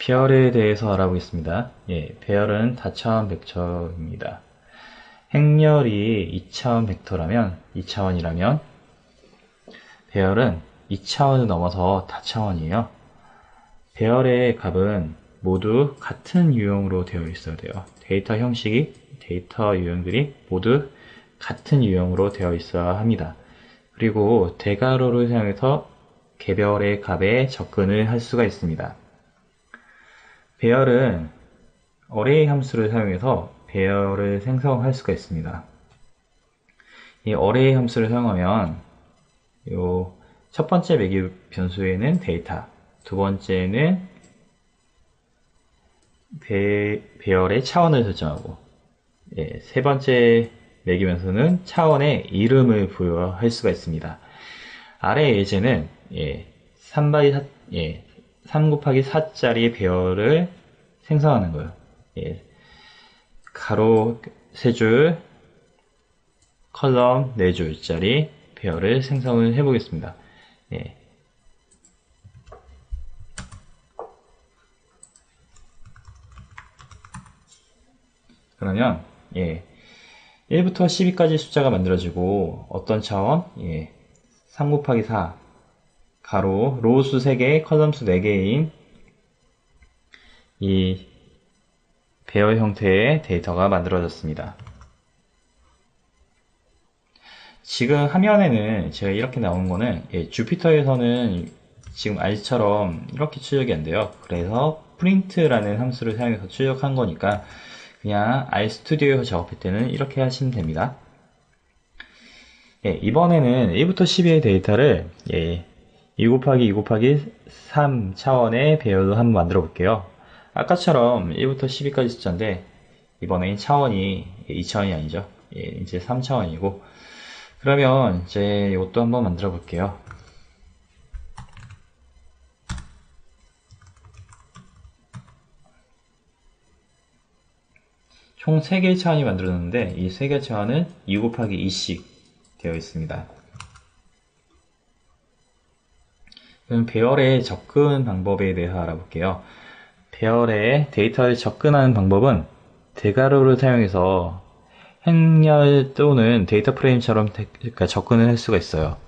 배열에 대해서 알아보겠습니다. 예, 배열은 다차원 벡터입니다. 행렬이 2차원 벡터라면, 2차원이라면, 배열은 2차원을 넘어서 다차원이에요. 배열의 값은 모두 같은 유형으로 되어 있어야 돼요. 데이터 형식이, 데이터 유형들이 모두 같은 유형으로 되어 있어야 합니다. 그리고 대괄호를 사용해서 개별의 값에 접근을 할 수가 있습니다. 배열은 어레이 함수를 사용해서 배열을 생성할 수가 있습니다. 이 어레이 함수를 사용하면 요 첫 번째 매기 변수에는 데이터, 두 번째는 배, 배열의 차원을 설정하고 예, 세 번째 매기 변수는 차원의 이름을 부여할 수가 있습니다. 아래 예제는 예, 3바이 4, 예, 3 곱하기 4짜리 배열을 생성하는 거예요. 예, 가로 3줄, 컬럼 4줄짜리 배열을 생성을 해보겠습니다. 예. 그러면 예, 1부터 12까지 숫자가 만들어지고 어떤 차원? 예, 3 곱하기 4 가로 로수 3개, 컬럼 수 4개인 이 배열 형태의 데이터가 만들어졌습니다. 지금 화면에는 제가 이렇게 나온 거는 예, 주피터에서는 지금 알처럼 이렇게 출력이 안 돼요. 그래서 print라는 함수를 사용해서 출력한 거니까 그냥 RStudi오에서 작업할 때는 이렇게 하시면 됩니다. 예, 이번에는 1부터 12의 데이터를 예, 2 곱하기 2 곱하기 3 차원의 배열로 한번 만들어 볼게요. 아까처럼 1부터 12까지 숫자인데 이번엔 차원이 2차원이 아니죠. 예, 이제 3차원이고 그러면 이제 이것도 한번 만들어 볼게요. 총 3개의 차원이 만들어졌는데 이 3개의 차원은 2 곱하기 2씩 되어 있습니다. 그럼 배열의 접근 방법에 대해서 알아볼게요. 배열에 데이터를 접근하는 방법은 대괄호를 사용해서 행렬 또는 데이터 프레임처럼 그러니까 접근을 할 수가 있어요.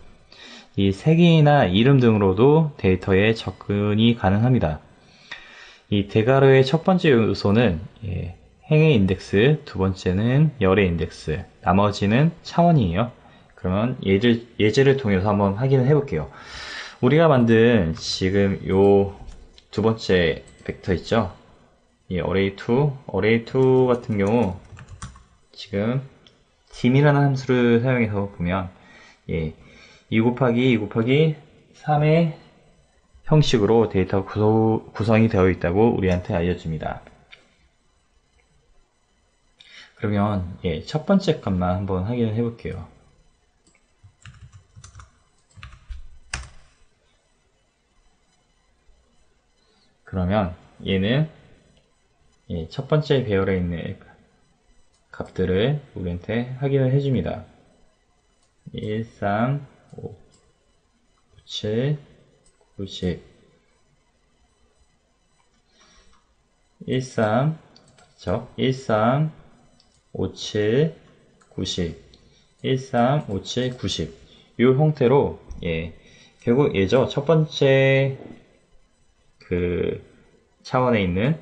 이 색이나 이름 등으로도 데이터에 접근이 가능합니다. 이 대괄호의 첫 번째 요소는 예, 행의 인덱스, 두 번째는 열의 인덱스, 나머지는 차원이에요. 그러면 예제, 예제를 통해서 한번 확인을 해볼게요. 우리가 만든 지금 요 두 번째 벡터 있죠? 이 array2, array2 같은 경우 지금 dim이라는 함수를 사용해서 보면 예, 2 곱하기 2 곱하기 3의 형식으로 데이터 구성, 이 되어 있다고 우리한테 알려줍니다. 그러면 예, 첫 번째 값만 한번 확인을 해볼게요. 그러면 얘는 예, 첫 번째 배열에 있는 값들을 우리한테 확인을 해줍니다. 1, 3, 5, 7, 90 1, 3 그렇죠? 1, 3, 5, 7, 90 1, 3, 5, 7, 90 이 형태로 예, 결국 예죠. 첫 번째 그 차원에 있는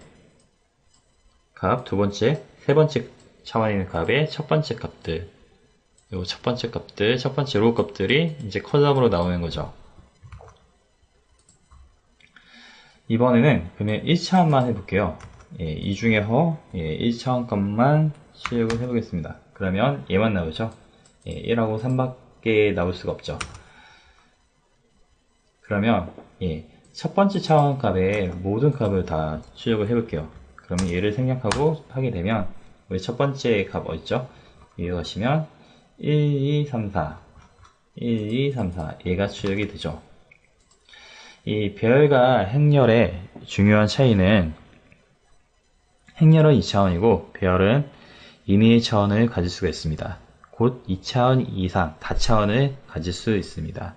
값, 두 번째, 세 번째 차원에 있는 값의 첫 번째 값들, 요 첫 번째 값들, 첫 번째 로 값들이 이제 컬럼으로 나오는 거죠. 이번에는 그러면 1차원만 해볼게요. 예, 이 중에 허, 예, 1차원 값만 출력을 해보겠습니다. 그러면 얘만 나오죠. 예, 1하고 3밖에 나올 수가 없죠. 그러면 예, 첫 번째 차원 값의 모든 값을 다 출력을 해볼게요. 그러면 얘를 생략하고 하게 되면 우리 첫 번째 값 어딨죠? 위에 가시면 1, 2, 3, 4 1, 2, 3, 4 얘가 출력이 되죠. 이 배열과 행렬의 중요한 차이는 행렬은 2차원이고 배열은 임의의 차원을 가질 수가 있습니다. 곧 2차원 이상 다차원을 가질 수 있습니다.